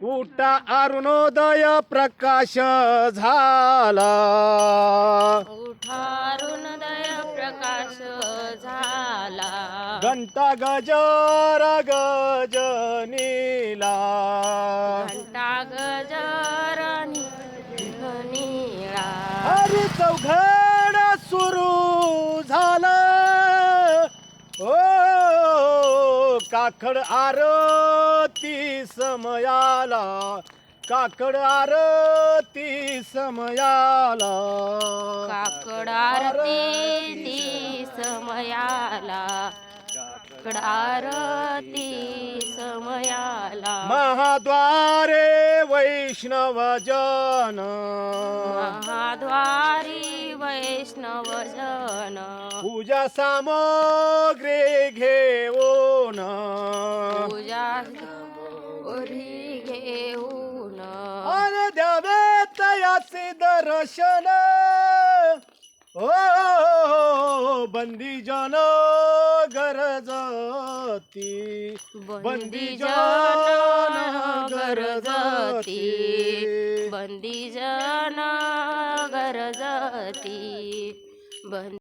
उठा अरुणोदय प्रकाश झाला उठारुणदय प्रकाश झाला घंटा गजर गजनीला घंटा गजरानी निळा हरी चौघड सुरू झालं ओ काकड आरती समयाला काकड आरती समयाला. काकड आरती ती समयाला काकड आरती समयाला. महाद्वारे वैष्णव जन. महाद्वारी वैष्णव जन. पूजा सामग्री घेऊन. पूजा ओरी घेऊन. अन द्यावे तयाचे दर्शन. ओ बंदी जन गरजती बंदी जन गरजती. बंदी जन गरजती. बंदी